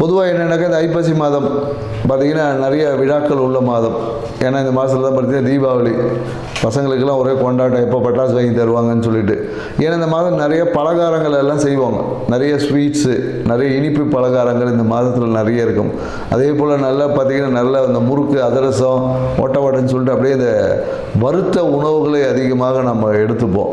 பொதுவாக என்னென்னாக்கா இந்த ஐப்பசி மாதம் பார்த்தீங்கன்னா நிறைய விழாக்கள் உள்ள மாதம். ஏன்னா இந்த மாதத்தில் தான் பார்த்தீங்கன்னா தீபாவளி. பசங்களுக்கெல்லாம் ஒரே கொண்டாட்டம் எப்போ பட்டாசு வாங்கி தருவாங்கன்னு சொல்லிட்டு. ஏன்னா இந்த மாதம் நிறைய பலகாரங்கள் எல்லாம் செய்வாங்க. நிறைய ஸ்வீட்ஸு நிறைய இனிப்பு பலகாரங்கள் இந்த மாதத்தில் நிறைய இருக்கும். அதே போல் நல்லா பார்த்தீங்கன்னா நல்ல இந்த முறுக்கு அதிரசம் ஒட்ட வடைன்னு சொல்லிட்டு அப்படியே இந்த வறுத்த உணவுகளை அதிகமாக நம்ம எடுத்துப்போம்.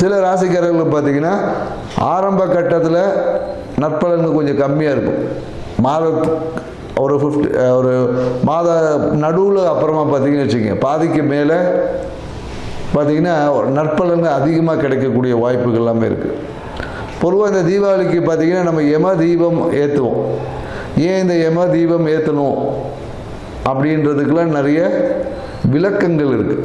சில ராசிக்காரர்கள் பார்த்தீங்கன்னா ஆரம்ப கட்டத்தில் நற்பலன்கள் கொஞ்சம் கம்மியாக இருக்கும். மாத ஒரு ஃபிஃப்டி ஒரு மாத நடுவில் அப்புறமா பார்த்தீங்கன்னு வச்சுக்கோங்க. பாதிக்கு மேலே பார்த்தீங்கன்னா நற்பலன்கள் அதிகமாக கிடைக்கக்கூடிய வாய்ப்புகள் எல்லாமே இருக்குது பொதுவாக இந்த தீபாவளிக்கு பார்த்தீங்கன்னா நம்ம யம தீபம் ஏற்றுவோம் ஏன் இந்த யம தீபம் ஏற்றணும் அப்படின்றதுக்கெல்லாம் நிறைய விளக்கங்கள் இருக்குது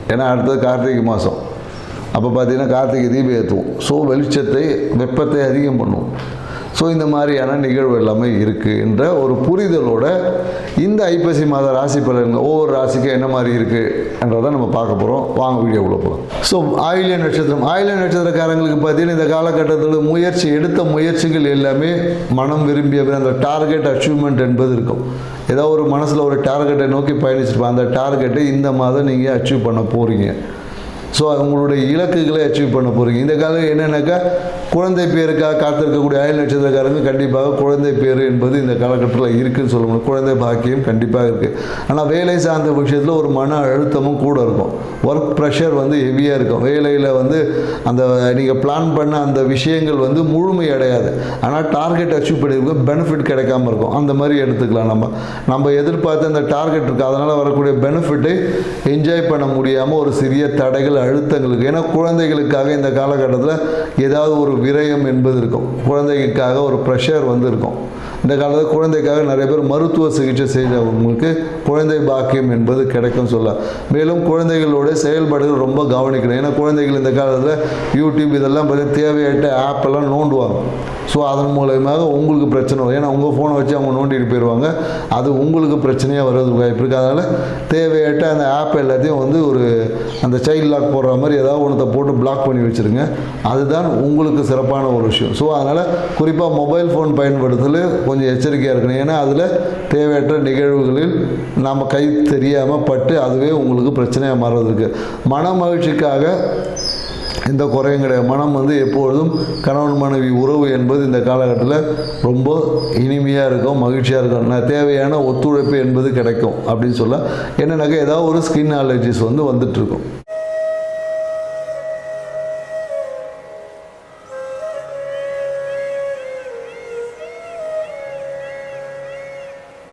ஏன்னா அடுத்தது கார்த்திகை மாதம் அப்போ பார்த்தீங்கன்னா கார்த்திகை தீபம் ஏற்றுவோம் ஸோ வெளிச்சத்தை வெப்பத்தை அதிகம் பண்ணுவோம். ஸோ இந்த மாதிரியான நிகழ்வு எல்லாமே இருக்குது என்ற ஒரு புரிதலோட இந்த ஐப்பசி மாத ராசி பலன்கள் ஒவ்வொரு ராசிக்கும் என்ன மாதிரி இருக்குன்றதை நம்ம பார்க்க போகிறோம் வாங்க வீடியோ உள்ள போகலாம் ஸோ ஆயில்ய நட்சத்திரம். ஆயில்ய நட்சத்திரக்காரங்களுக்கு பார்த்தீங்கன்னா இந்த காலகட்டத்தில் முயற்சி எடுத்த முயற்சிகள் எல்லாமே மனம் விரும்பிய அந்த டார்கெட் அச்சீவ்மெண்ட் என்பது இருக்கும். ஏதோ ஒரு மனசில் ஒரு டார்கெட்டை நோக்கி பயணிச்சிருப்போம். அந்த டார்கெட்டை இந்த மாதம் நீங்கள் அச்சீவ் பண்ண போகிறீங்க ஸோ உங்களுடைய இலக்குகளை அச்சீவ் பண்ண போகிறீங்க இந்த காலம் என்னென்னாக்கா குழந்தை பேருக்காக காத்திருக்கக்கூடிய அயல் நட்சத்திரக்காரங்க கண்டிப்பாக குழந்தை பேர் என்பது இந்த காலகட்டத்தில் இருக்குன்னு சொல்ல முடியும். குழந்தை பாக்கியம் கண்டிப்பாக இருக்குது ஆனால் வேலை சார்ந்த விஷயத்தில் ஒரு மன அழுத்தமும் கூட இருக்கும். ஒர்க் ப்ரெஷர் வந்து ஹெவியாக இருக்கும். வேலையில் வந்து அந்த நீங்கள் பிளான் பண்ண அந்த விஷயங்கள் வந்து முழுமை அடையாது. ஆனால் டார்கெட் அச்சீவ் பண்ணியிருக்க பெனிஃபிட் கிடைக்காம இருக்கும். அந்த மாதிரி எடுத்துக்கலாம் நம்ம. நம்ம எதிர்பார்த்த அந்த டார்கெட் இருக்குது அதனால் வரக்கூடிய பெனிஃபிட்டை என்ஜாய் பண்ண முடியாமல் ஒரு சிறிய தடைகள் அழுத்தங்களுக்கு ஏன்னா குழந்தைகளுக்காக இந்த காலகட்டத்தில் ஏதாவது ஒரு விரயம் என்பது இருக்கும். குழந்தைகளுக்காக ஒரு ப்ரெஷர் வந்து இருக்கும். இந்த காலத்தில் குழந்தைக்காக நிறைய பேர் மருத்துவ சிகிச்சை செய்தவங்களுக்கு குழந்தை பாக்கியம் என்பது கிடைக்கும் சொல்ல. மேலும் குழந்தைகளோட செயல்பாடுகள் ரொம்ப கவனிக்கணும். ஏன்னா குழந்தைகள் இந்த காலத்தில் யூடியூப் இதெல்லாம் பார்த்து தேவையற்ற ஆப் எல்லாம் நோண்டுவாங்க. ஸோ அதன் மூலயமாக உங்களுக்கு பிரச்சனை வரும். ஏன்னா உங்கள் ஃபோனை வச்சு அவங்க நோண்டிட்டு போயிடுவாங்க அது உங்களுக்கு பிரச்சனையாக வர்றதுக்கு வாய்ப்பு இருக்குது அதனால் தேவையற்ற அந்த ஆப் எல்லாத்தையும் வந்து ஒரு அந்த சைல்ட் லாக் போடுற மாதிரி ஏதாவது ஒன்றத்தை போட்டு பிளாக் பண்ணி வச்சுருங்க. அதுதான் உங்களுக்கு சிறப்பான ஒரு விஷயம். ஸோ அதனால் குறிப்பாக மொபைல் ஃபோன் பயன்படுத்தல் கொஞ்சம் எச்சரிக்கையாக இருக்கணும். ஏன்னா அதில் தேவையற்ற நிகழ்வுகளில் நம்ம கை தெரியாமல் பட்டு அதுவே உங்களுக்கு பிரச்சனையாக மாறுறதுக்கு மன மகிழ்ச்சிக்காக இந்த குறையும் கிடையாது. மனம் வந்து எப்பொழுதும் கணவன் மனைவி உறவு என்பது இந்த காலகட்டத்தில் ரொம்ப இனிமையாக இருக்கும் மகிழ்ச்சியாக இருக்கும். நான் தேவையான ஒத்துழைப்பு என்பது கிடைக்கும் அப்படின்னு சொல்ல என்னென்னாக்கா ஏதாவது ஒரு ஸ்கின் அலர்ஜிஸ் வந்து வந்துட்டுருக்கும்